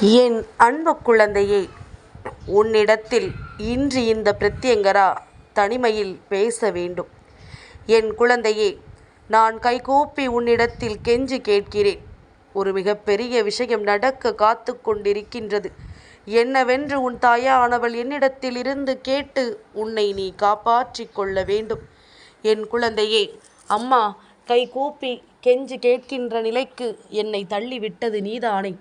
என் அன்பு குழந்தையே உன்னிடத்தில் இன்று இந்த பிரத்யங்கரா தனிமையில் பேச வேண்டும். என் குழந்தையே நான் கைகூப்பி உன்னிடத்தில் கெஞ்சி கேட்கிறேன். ஒரு மிகப்பெரிய விஷயம் நடக்க காத்து கொண்டிருக்கின்றது. என்னவென்று உன் தாயானவள் என்னிடத்தில் இருந்து கேட்டு உன்னை நீ காப்பாற்றிக் கொள்ள வேண்டும். என் குழந்தையே அம்மா கைகூப்பி கெஞ்சி கேட்கின்ற நிலைக்கு என்னை தள்ளிவிட்டது நீதானே.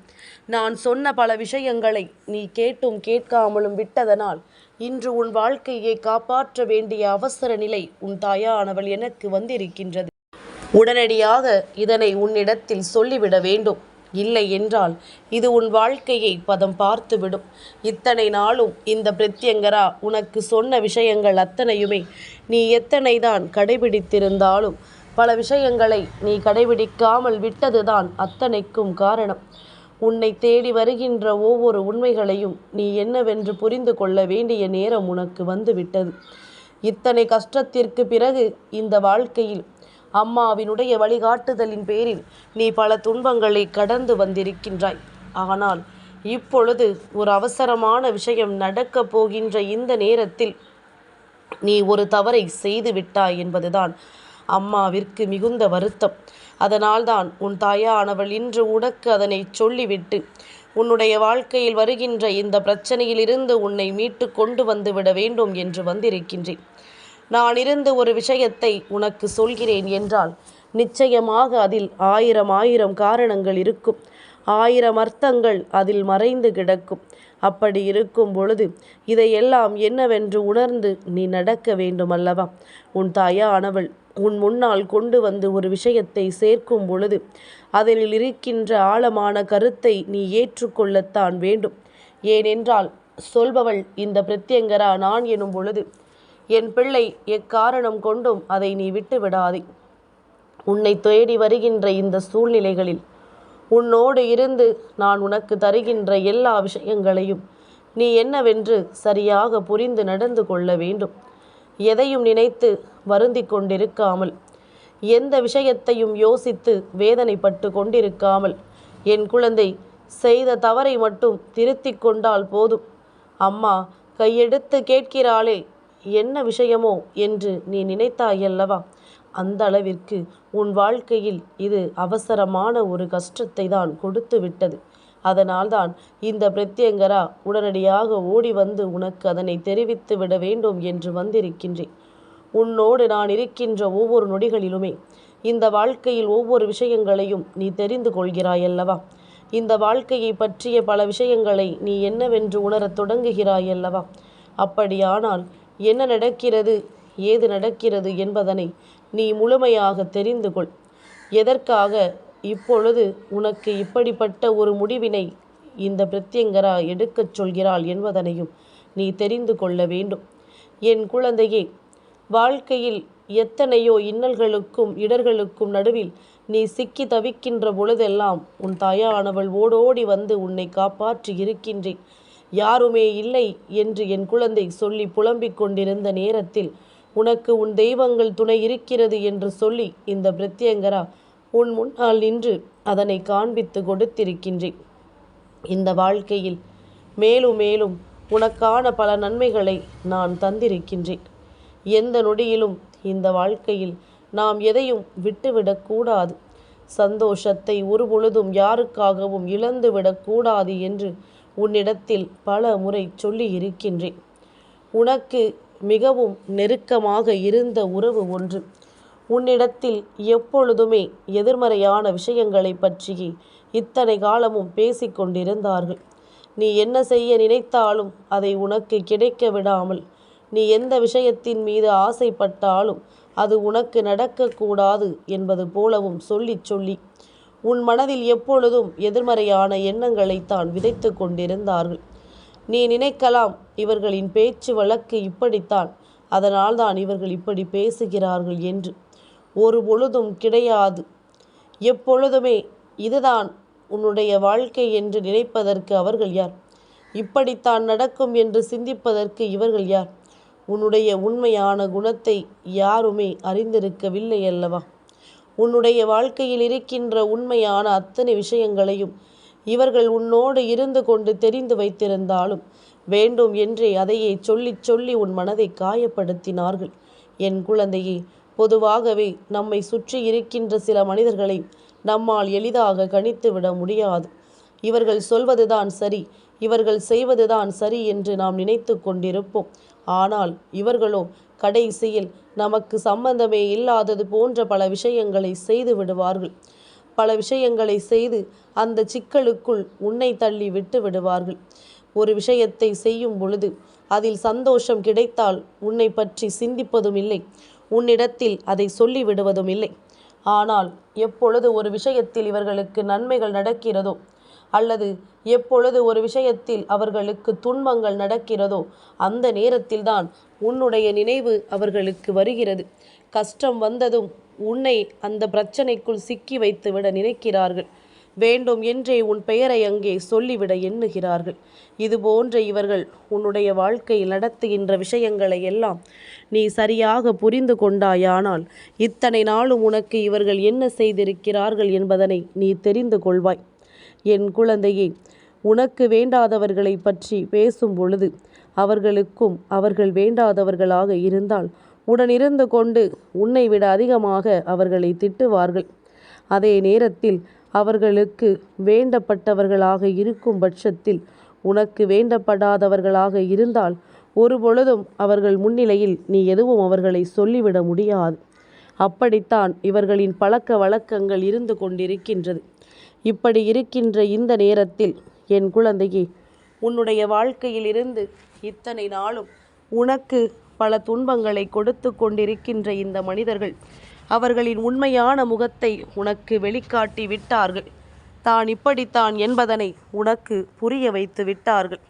நான் சொன்ன பல விஷயங்களை நீ கேட்டும் கேட்காமலும் விட்டதனால் இன்று உன் வாழ்க்கையை காப்பாற்ற வேண்டிய அவசர நிலை உன் தாயானவள் எனக்கு வந்திருக்கின்றது. உடனடியாக இதனை உன்னிடத்தில் சொல்லிவிட வேண்டும். இல்லை என்றால் இது உன் வாழ்க்கையை பதம் பார்த்துவிடும். இத்தனை நாளும் இந்த பிரத்யங்கரா உனக்கு சொன்ன விஷயங்கள் அத்தனையுமே நீ எத்தனைதான் கடைபிடித்திருந்தாலும் பல விஷயங்களை நீ கடைபிடிக்காமல் விட்டதுதான் அத்தனைக்கும் காரணம். உன்னை தேடி வருகின்ற ஒவ்வொரு உண்மைகளையும் நீ என்னவென்று புரிந்து கொள்ள வேண்டிய நேரம் உனக்கு வந்துவிட்டது. இத்தனை கஷ்டத்திற்கு பிறகு இந்த வாழ்க்கையில் அம்மாவினுடைய வழிகாட்டுதலின் பேரில் நீ பல துன்பங்களை கடந்து வந்திருக்கின்றாய். ஆனால் இப்பொழுது ஒரு அவசரமான விஷயம் நடக்கப் போகின்ற இந்த நேரத்தில் நீ ஒரு தவறை செய்து விட்டாய் என்பதுதான் அம்மாவிற்கு மிகுந்த வருத்தம். அதனால்தான் உன் தாயானவள் இன்று உனக்கு அதனை சொல்லிவிட்டு உன்னுடைய வாழ்க்கையில் வருகின்ற இந்த பிரச்சனையிலிருந்து உன்னை மீட்டு கொண்டு வந்து விட வேண்டும் என்று வந்திருக்கின்றேன். நான் இருந்து ஒரு விஷயத்தை உனக்கு சொல்கிறேன் என்றால் நிச்சயமாக அதில் ஆயிரம் ஆயிரம் காரணங்கள் இருக்கும். ஆயிரம் அர்த்தங்கள் அதில் மறைந்து கிடக்கும். அப்படி இருக்கும் பொழுது இதையெல்லாம் என்னவென்று உணர்ந்து நீ நடக்க வேண்டும் அல்லவா உன் தாயானவள் உன் முன்னால் கொண்டு வந்து ஒரு விஷயத்தை சேர்க்கும் பொழுது அதில் இருக்கின்ற ஆழமான கருத்தை நீ ஏற்றுக்கொள்ளத்தான் வேண்டும். ஏனென்றால் சொல்பவள் இந்த பிரத்யங்கரா நான் எனும் பொழுது என் பிள்ளை எக்காரணம் கொண்டும் அதை நீ விட்டு விடாதே. உன்னை தேடி வருகின்ற இந்த சூழ்நிலைகளில் உன்னோடு இருந்து நான் உனக்கு தருகின்ற எல்லா விஷயங்களையும் நீ என்னவென்று சரியாக புரிந்து நடந்து கொள்ள வேண்டும். எதையும் நினைத்து வருந்தி கொண்டிருக்காமல் எந்த விஷயத்தையும் யோசித்து வேதனைப்பட்டு கொண்டிருக்காமல் என் குழந்தை செய்த தவறை மட்டும் திருத்தி கொண்டால் போதும். அம்மா கையெடுத்து கேட்கிறாளே என்ன விஷயமோ என்று நீ நினைத்தாயல்லவா? அந்த அளவிற்கு உன் வாழ்க்கையில் இது அவசரமான ஒரு கஷ்டத்தை தான் கொடுத்து விட்டது அதனால்தான் இந்த பிரத்யங்கரா உடனடியாக ஓடி வந்து உனக்கு அதனை தெரிவித்து விட வேண்டும் என்று வந்திருக்கின்றேன். உன்னோடு நான் இருக்கின்ற ஒவ்வொரு நொடிகளிலுமே இந்த வாழ்க்கையில் ஒவ்வொரு விஷயங்களையும் நீ தெரிந்து கொள்கிறாயல்லவா? இந்த வாழ்க்கையை பற்றிய பல விஷயங்களை நீ என்னவென்று உணரத் தொடங்குகிறாயல்லவா? அப்படியானால் என்ன நடக்கிறது ஏது நடக்கிறது என்பதனை நீ முழுமையாக தெரிந்து கொள். எதற்காக இப்பொழுது உனக்கு இப்படிப்பட்ட ஒரு முடிவினை இந்த பிரத்யங்கரா எடுக்கச் சொல்கிறாள் என்பதனையும் நீ தெரிந்து கொள்ள வேண்டும். என் குழந்தையே வாழ்க்கையில் எத்தனையோ இன்னல்களுக்கும் இடர்களுக்கும் நடுவில் நீ சிக்கி தவிக்கின்ற பொழுதெல்லாம் உன் தாயானவள் ஓடோடி வந்து உன்னை காப்பாற்றி இருக்கின்றேன். யாருமே இல்லை என்று என் குழந்தை சொல்லி புலம்பிக் கொண்டிருந்த நேரத்தில் உனக்கு உன் தெய்வங்கள் துணை இருக்கிறது என்று சொல்லி இந்த பிரத்யங்கரா உன் முன்னால் நின்று அதனை காண்பித்து கொடுத்திருக்கின்றேன். இந்த வாழ்க்கையில் மேலும் மேலும் உனக்கான பல நன்மைகளை நான் தந்திருக்கின்றேன். எந்த நொடியிலும் இந்த வாழ்க்கையில் நாம் எதையும் விட்டுவிடக்கூடாது சந்தோஷத்தை ஒருபொழுதும் யாருக்காகவும் இழந்துவிடக்கூடாது என்று உன்னிடத்தில் பல முறை சொல்லி இருக்கின்றேன் உனக்கு மிகவும் நெருக்கமாக இருந்த உறவு ஒன்று. உன்னிடத்தில் எப்பொழுதுமே எதிர்மறையான விஷயங்களை பற்றி இத்தனை காலமும் பேசிக்கொண்டிருந்தார்கள் நீ என்ன செய்ய நினைத்தாலும் அதை உனக்கு கிடைக்க விடாமல் நீ எந்த விஷயத்தின் மீது ஆசைப்பட்டாலும் அது உனக்கு நடக்கக்கூடாது என்பது போலவும் சொல்லி சொல்லி உன் மனதில் எப்பொழுதும் எதிர்மறையான எண்ணங்களைத்தான் விதைத்து கொண்டிருந்தார்கள். நீ நினைக்கலாம் இவர்களின் பேச்சு வழக்கு இப்படித்தான் அதனால்தான் இவர்கள் இப்படி பேசுகிறார்கள் என்று. ஒரு பொழுதும் கிடையாது. எப்பொழுதுமே இதுதான் உன்னுடைய வாழ்க்கை என்று நினைப்பதற்கு அவர்கள் யார்? இப்படித்தான் நடக்கும் என்று சிந்திப்பதற்கு இவர்கள் யார்? உன்னுடைய உண்மையான குணத்தை யாருமே அறிந்திருக்கவில்லை அல்லவா? உன்னுடைய வாழ்க்கையில் இருக்கின்ற உண்மையான அத்தனை விஷயங்களையும் இவர்கள் உன்னோடு இருந்து கொண்டு தெரிந்து வைத்திருந்தாலும் வேண்டும் என்றே அதையே சொல்லிச் சொல்லி உன் மனதை காயப்படுத்தினார்கள். என் குழந்தையே பொதுவாகவே நம்மை சுற்றி இருக்கின்ற சில மனிதர்களை நம்மால் எளிதாக கணித்துவிட முடியாது. இவர்கள் சொல்வதுதான் சரி இவர்கள் செய்வதுதான் சரி என்று நாம் நினைத்து கொண்டிருப்போம். ஆனால் இவர்களோ கடைசியில் நமக்கு சம்பந்தமே இல்லாதது போன்ற பல விஷயங்களை செய்து விடுவார்கள். பல விஷயங்களை செய்து அந்த சிக்கலுக்குள் உன்னை தள்ளி விட்டு விடுவார்கள். ஒரு விஷயத்தை செய்யும் பொழுது அதில் சந்தோஷம் கிடைத்தால் உன்னை பற்றி சிந்திப்பதும் இல்லை. உன்னிடத்தில் அதை சொல்லிவிடுவதும் இல்லை. ஆனால் எப்பொழுது ஒரு விஷயத்தில் இவர்களுக்கு நன்மைகள் நடக்கிறதோ அல்லது எப்பொழுது ஒரு விஷயத்தில் அவர்களுக்கு துன்பங்கள் நடக்கிறதோ அந்த நேரத்தில்தான் உன்னுடைய நினைவு அவர்களுக்கு வருகிறது. கஷ்டம் வந்ததும் உன்னை அந்த பிரச்சனைக்குள் சிக்கி வைத்துவிட நினைக்கிறார்கள். வேண்டும் என்றே உன் பெயரை அங்கே சொல்லிவிட எண்ணுகிறார்கள். இதுபோன்ற இவர்கள் உன்னுடைய வாழ்க்கையில் நடத்துகின்ற விஷயங்களை எல்லாம் நீ சரியாக புரிந்து கொண்டாயானால் இத்தனை நாளும் உனக்கு இவர்கள் என்ன செய்திருக்கிறார்கள் என்பதனை நீ தெரிந்து கொள்வாய். என் குழந்தையே உனக்கு வேண்டாதவர்களை பற்றி பேசும் பொழுது அவர்களுக்கும் அவர்கள் வேண்டாதவர்களாக இருந்தால் உடனிருந்து கொண்டு உன்னை விட அதிகமாக அவர்களை திட்டுவார்கள். அதே நேரத்தில் அவர்களுக்கு வேண்டப்பட்டவர்களாக இருக்கும் பட்சத்தில் உனக்கு வேண்டப்படாதவர்களாக இருந்தால் ஒரு பொழுதும் அவர்கள் முன்னிலையில் நீ எதுவும் அவர்களை சொல்லிவிட முடியாது. அப்படித்தான் இவர்களின் பழக்க வழக்கங்கள் இருந்து கொண்டிருக்கின்றது. இப்படி இருக்கின்ற இந்த நேரத்தில் என் குழந்தையே உன்னுடைய வாழ்க்கையில் இருந்து இத்தனை நாளும் உனக்கு பல துன்பங்களை கொடுத்து கொண்டிருக்கின்ற இந்த மனிதர்கள் அவர்களின் உண்மையான முகத்தை உனக்கு வெளிக்காட்டி விட்டார்கள். தான் இப்படித்தான் என்பதனை உனக்கு புரிய வைத்து விட்டார்கள்.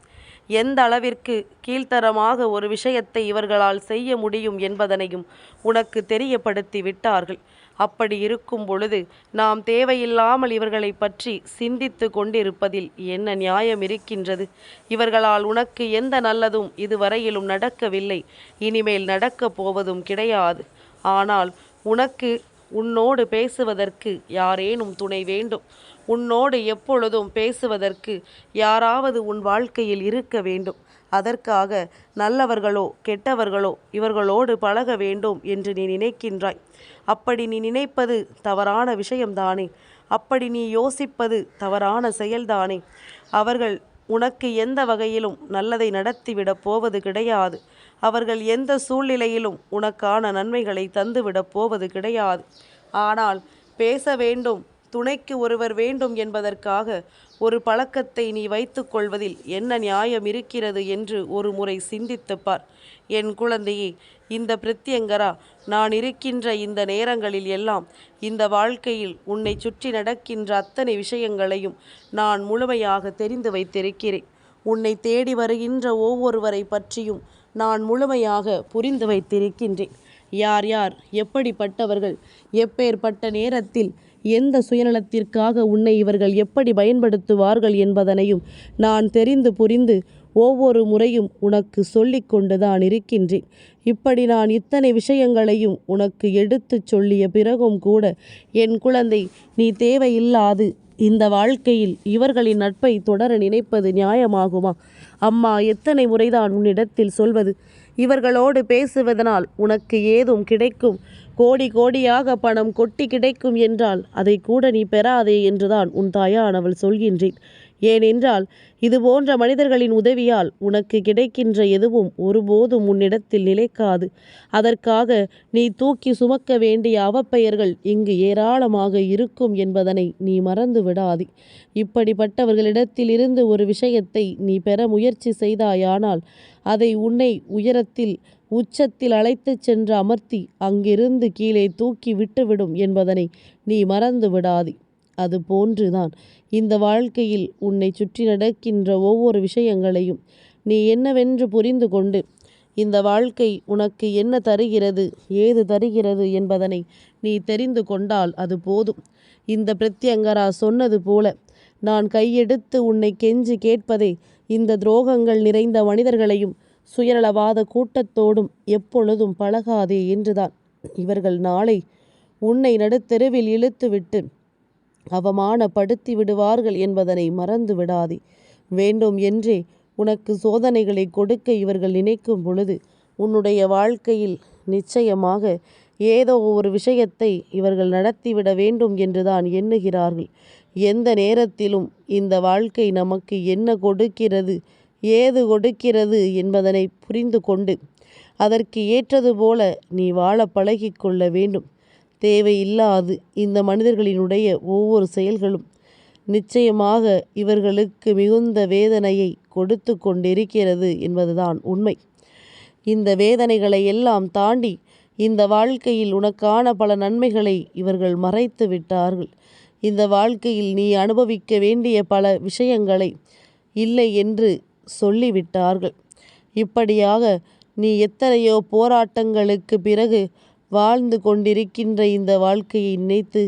எந்த அளவிற்கு கீழ்த்தரமாக ஒரு விஷயத்தை இவர்களால் செய்ய முடியும் என்பதனையும் உனக்கு தெரியப்படுத்தி விட்டார்கள். அப்படி இருக்கும் பொழுது நாம் தேவையில்லாமல் இவர்களை பற்றி சிந்தித்து கொண்டிருப்பதில் என்ன நியாயம் இருக்கின்றது? இவர்களால் உனக்கு எந்த நல்லதும் இதுவரையிலும் நடக்கவில்லை. இனிமேல் நடக்கப் போவதும் கிடையாது. ஆனால் உனக்கு உன்னோடு பேசுவதற்கு யாரேனும் துணை வேண்டும். உன்னோடு எப்பொழுதும் பேசுவதற்கு யாராவது உன் வாழ்க்கையில் இருக்க வேண்டும். அதற்காக நல்லவர்களோ கெட்டவர்களோ இவர்களோடு பழக வேண்டும் என்று நீ நினைக்கின்றாய். அப்படி நீ நினைப்பது தவறான விஷயம்தானே? அப்படி நீ யோசிப்பது தவறான செயல்தானே? அவர்கள் உனக்கு எந்த வகையிலும் நல்லதை நடத்திவிடப் போவது கிடையாது. அவர்கள் எந்த சூழ்நிலையிலும் உனக்கான நன்மைகளை தந்துவிடப் போவது கிடையாது. ஆனால் பேச வேண்டும் துணைக்கு ஒருவர் வேண்டும் என்பதற்காக ஒரு பழக்கத்தை நீ வைத்துக் கொள்வதில் என்ன நியாயம் இருக்கிறது என்று ஒரு முறை சிந்தித்துப்பார். என் குழந்தையே இந்த பிரத்யங்கரா நான் இருக்கின்ற இந்த நேரங்களில் எல்லாம் இந்த வாழ்க்கையில் உன்னை சுற்றி நடக்கின்ற அத்தனை விஷயங்களையும் நான் முழுமையாக தெரிந்து வைத்திருக்கிறேன். உன்னை தேடி வருகின்ற ஒவ்வொருவரை பற்றியும் நான் முழுமையாக புரிந்து வைத்திருக்கின்றேன். யார் யார் எப்படிப்பட்டவர்கள் எப்பேற்பட்ட நேரத்தில் எந்த சுயநலத்திற்காக உன்னை இவர்கள் எப்படி பயன்படுத்துவார்கள் என்பதனையும் நான் தெரிந்து புரிந்து ஒவ்வொரு முறையும் உனக்கு சொல்லிக் கொண்டுதான் இருக்கின்றேன். இப்படி நான் இத்தனை விஷயங்களையும் உனக்கு எடுத்துச் சொல்லிய பிறகும் கூட என் குழந்தை நீ தேவையில்லாது இந்த வாழ்க்கையில் இவர்களின் நட்பை தொடர நினைப்பது நியாயமாகுமா? அம்மா எத்தனை முறைதான் உன்னிடத்தில் சொல்வது? இவர்களோடு பேசுவதனால் உனக்கு ஏதும் கிடைக்கும்? கோடி கோடியாக பணம் கொட்டி கிடைக்கும் என்றால் அதை கூட நீ பெறாதே என்றுதான் உன் தாயானவள் சொல்கின்றேன். ஏனென்றால் இது போன்ற மனிதர்களின் உதவியால் உனக்கு கிடைக்கின்ற எதுவும் ஒருபோதும் உன்னிடத்தில் நிலைக்காது. அதற்காக நீ தூக்கி சுமக்க வேண்டிய அவப்பெயர்கள் இங்கு ஏராளமாக இருக்கும் என்பதனை நீ மறந்து விடாதே. இப்படிப்பட்டவர்களிடத்தில் இருந்து ஒரு விஷயத்தை நீ பெற முயற்சி செய்தாயானால் அதை உன்னை உயரத்தில் உச்சத்தில் அழைத்துச் சென்று அமர்த்தி அங்கிருந்து கீழே தூக்கி விட்டுவிடும் என்பதனை நீ மறந்து விடாதே. அது போன்றுதான். இந்த வாழ்க்கையில் உன்னை சுற்றி நடக்கின்ற ஒவ்வொரு விஷயங்களையும் நீ என்னவென்று புரிந்து கொண்டு இந்த வாழ்க்கை உனக்கு என்ன தருகிறது ஏது தருகிறது என்பதனை நீ தெரிந்து கொண்டால் அது போதும். இந்த பிரத்யங்கரா சொன்னது போல நான் கையெடுத்து உன்னை கெஞ்சி கேட்பதே இந்த துரோகங்கள் நிறைந்த மனிதர்களையும் சுயநலவாத கூட்டத்தோடும் எப்பொழுதும் பழகாதே என்றுதான். இவர்கள் நாளை உன்னை நடுத்தெருவில் இழுத்துவிட்டு அவமானப்படுத்தி விடுவார்கள் என்பதனை மறந்து விடாதே. வேண்டும் என்றே உனக்கு சோதனைகளை கொடுக்க இவர்கள் நினைக்கும் பொழுது உன்னுடைய வாழ்க்கையில் நிச்சயமாக ஏதோ ஒரு விஷயத்தை இவர்கள் நடத்திவிட வேண்டும் என்றுதான் எண்ணுகிறார்கள். எந்த நேரத்திலும் இந்த வாழ்க்கை நமக்கு என்ன கொடுக்கிறது ஏது கொடுக்கிறது என்பதனை புரிந்து கொண்டு அதற்கு ஏற்றது போல நீ வாழ பழகிக்கொள்ள வேண்டும். தேவையில்லாது இந்த மனிதர்களினுடைய ஒவ்வொரு செயல்களும் நிச்சயமாக இவர்களுக்கு மிகுந்த வேதனையை கொடுத்து கொண்டிருக்கிறது என்பதுதான் உண்மை. இந்த வேதனைகளை எல்லாம் தாண்டி இந்த வாழ்க்கையில் உனக்கான பல நன்மைகளை இவர்கள் மறைத்து விட்டார்கள். இந்த வாழ்க்கையில் நீ அனுபவிக்க வேண்டிய பல விஷயங்களை இல்லை என்று சொல்லிவிட்டார்கள். இப்படியாக நீ எத்தனையோ போராட்டங்களுக்கு பிறகு வாழ்ந்து கொண்டிருக்கின்ற இந்த வாழ்க்கையை நினைத்து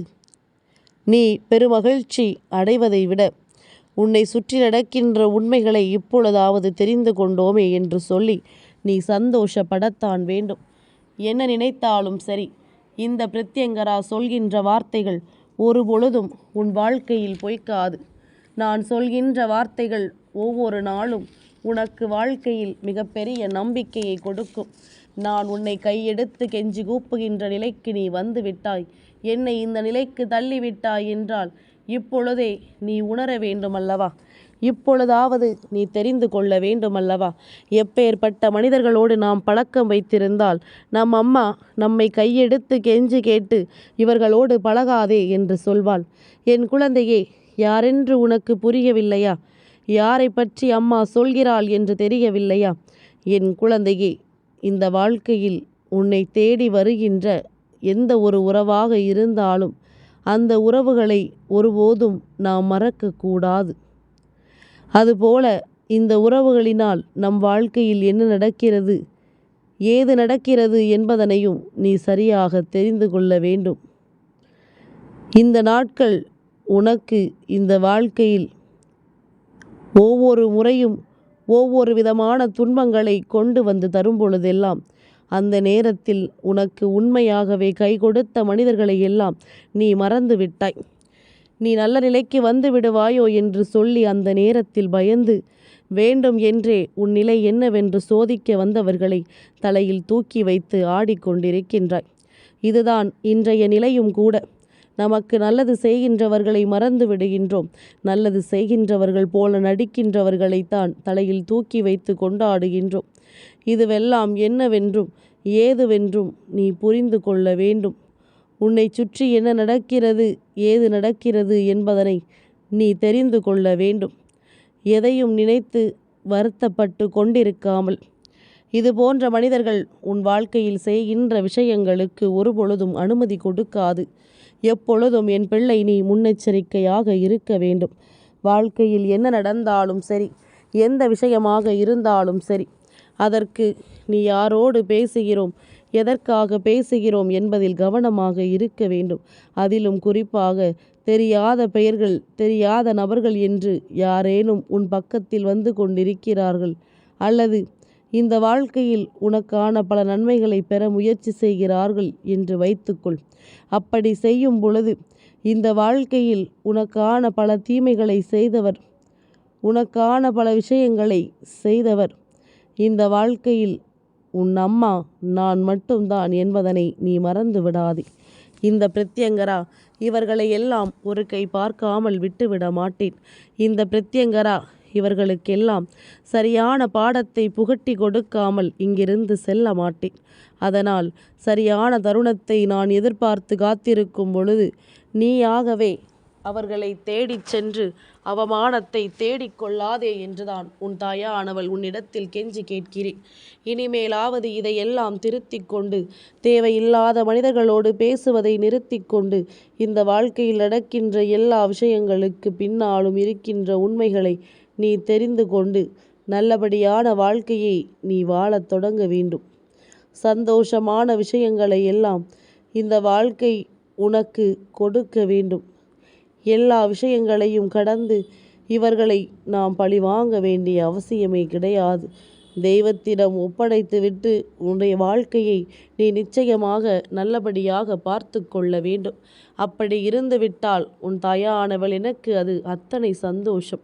நீ பெருமகிழ்ச்சி அடைவதை விட உன்னை சுற்றி நடக்கின்ற உண்மைகளை இப்பொழுதாவது தெரிந்து கொண்டோமே என்று சொல்லி நீ சந்தோஷப்படத்தான் வேண்டும். என்ன நினைத்தாலும் சரி இந்த பிரத்யங்கரா சொல்கின்ற வார்த்தைகள் ஒரு பொழுதும் உன் வாழ்க்கையில் பொய்க்காது. நான் சொல்கின்ற வார்த்தைகள் ஒவ்வொரு நாளும் உனக்கு வாழ்க்கையில் மிகப்பெரிய நம்பிக்கையை கொடுக்கும். நான் உன்னை கையெடுத்து கெஞ்சி கூப்புகின்ற நிலைக்கு நீ வந்து விட்டாய் என்னை இந்த நிலைக்கு தள்ளிவிட்டாய் என்றால் இப்பொழுதே நீ உணர வேண்டுமல்லவா? இப்பொழுதாவது நீ தெரிந்து கொள்ள வேண்டுமல்லவா? எப்பேற்பட்ட மனிதர்களோடு நாம் பழக்கம் வைத்திருந்தால் நம் அம்மா நம்மை கையெடுத்து கெஞ்சி கேட்டு இவர்களோடு பழகாதே என்று சொல்வாள். என் குழந்தையே யாரென்று உனக்கு புரியவில்லையா? யாரை பற்றி அம்மா சொல்கிறாள் என்று தெரியவில்லையா? என் குழந்தையே இந்த வாழ்க்கையில் உன்னை தேடி வருகின்ற எந்த ஒரு உறவாக இருந்தாலும் அந்த உறவுகளை ஒருபோதும் நாம் மறக்கக்கூடாது. அதுபோல இந்த உறவுகளினால் நம் வாழ்க்கையில் என்ன நடக்கிறது ஏது நடக்கிறது என்பதனையும் நீ சரியாக தெரிந்து கொள்ள வேண்டும். இந்த நாட்கள் உனக்கு இந்த வாழ்க்கையில் ஒவ்வொரு முறையும் ஒவ்வொரு விதமான துன்பங்களை கொண்டு வந்து தரும் பொழுதெல்லாம் அந்த நேரத்தில் உனக்கு உண்மையாகவே கை கொடுத்த மனிதர்களை எல்லாம் நீ மறந்து விட்டாய். நீ நல்ல நிலைக்கு வந்து விடுவாயோ என்று சொல்லி அந்த நேரத்தில் பயந்து வேண்டும் என்றே உன் நிலை என்னவென்று சோதிக்க வந்தவர்களை தலையில் தூக்கி வைத்து ஆடிக்கொண்டிருக்கின்றாய். இதுதான் இன்றைய நிலையும் கூட. நமக்கு நல்லது செய்கின்றவர்களை மறந்து விடுகின்றோம் நல்லது செய்கின்றவர்கள் போல நடிக்கின்றவர்களைத்தான் தலையில் தூக்கி வைத்து கொண்டாடுகின்றோம். இதுவெல்லாம் என்னவென்றும் ஏதுவென்றும் நீ புரிந்து கொள்ள வேண்டும். உன்னை சுற்றி என்ன நடக்கிறது ஏது நடக்கிறது என்பதனை நீ தெரிந்து கொள்ள வேண்டும். எதையும் நினைத்து வருத்தப்பட்டு கொண்டிருக்காமல். இது போன்ற மனிதர்கள் உன் வாழ்க்கையில் செய்கின்ற விஷயங்களுக்கு ஒருபொழுதும் அனுமதி கொடுக்காது. எப்பொழுதும் என் பிள்ளை நீ முன்னெச்சரிக்கையாக இருக்க வேண்டும். வாழ்க்கையில் என்ன நடந்தாலும் சரி எந்த விஷயமாக இருந்தாலும் சரி அதற்கு நீ யாரோடு பேசுகிறோம் எதற்காக பேசுகிறோம் என்பதில் கவனமாக இருக்க வேண்டும். அதிலும் குறிப்பாக தெரியாத பெயர்கள் தெரியாத நபர்கள் என்று யாரேனும் உன் பக்கத்தில் வந்து கொண்டிருக்கிறார்கள் அல்லது இந்த வாழ்க்கையில் உனக்கான பல நன்மைகளை பெற முயற்சி செய்கிறார்கள் என்று வைத்துக்கொள். அப்படி செய்யும் பொழுது இந்த வாழ்க்கையில் உனக்கான பல தீமைகளை செய்தவர் உனக்கான பல விஷயங்களை செய்தவர். இந்த வாழ்க்கையில் உன் அம்மா நான் மட்டும்தான் என்பதனை நீ மறந்து விடாதே. இந்த பிரத்யங்கரா இவர்களை எல்லாம் ஒரு கை பார்க்காமல் விட்டுவிட மாட்டேன். இந்த பிரத்யங்கரா இவர்களுக்கெல்லாம் சரியான பாடத்தை புகட்டி கொடுக்காமல் இங்கிருந்து செல்ல மாட்டேன். அதனால் சரியான தருணத்தை நான் எதிர்பார்த்து காத்திருக்கும் பொழுது நீயாகவே அவர்களை தேடிச் சென்று அவமானத்தை தேடிக்கொள்ளாதே என்றுதான் உன் தாயானவள் உன்னிடத்தில் கெஞ்சி கேட்கிறேன். இனிமேலாவது இதையெல்லாம் திருத்தி கொண்டு தேவையில்லாத மனிதர்களோடு பேசுவதை நிறுத்தி கொண்டு இந்த வாழ்க்கையில் நடக்கின்ற எல்லா விஷயங்களுக்கு பின்னாலும் இருக்கின்ற உண்மைகளை நீ தெரிந்து கொண்டு நல்லபடியான வாழ்க்கையை நீ வாழத் தொடங்க வேண்டும். சந்தோஷமான விஷயங்களை எல்லாம் இந்த வாழ்க்கை உனக்கு கொடுக்க வேண்டும். எல்லா விஷயங்களையும் கடந்து இவர்களை நாம் பழிவாங்க வேண்டிய அவசியமே கிடையாது. தெய்வத்திடம் ஒப்படைத்துவிட்டு உன்னுடைய வாழ்க்கையை நீ நிச்சயமாக நல்லபடியாக பார்த்து கொள்ள வேண்டும். அப்படி இருந்துவிட்டால் உன் தாயானவள் எனக்கு அது அத்தனை சந்தோஷம்.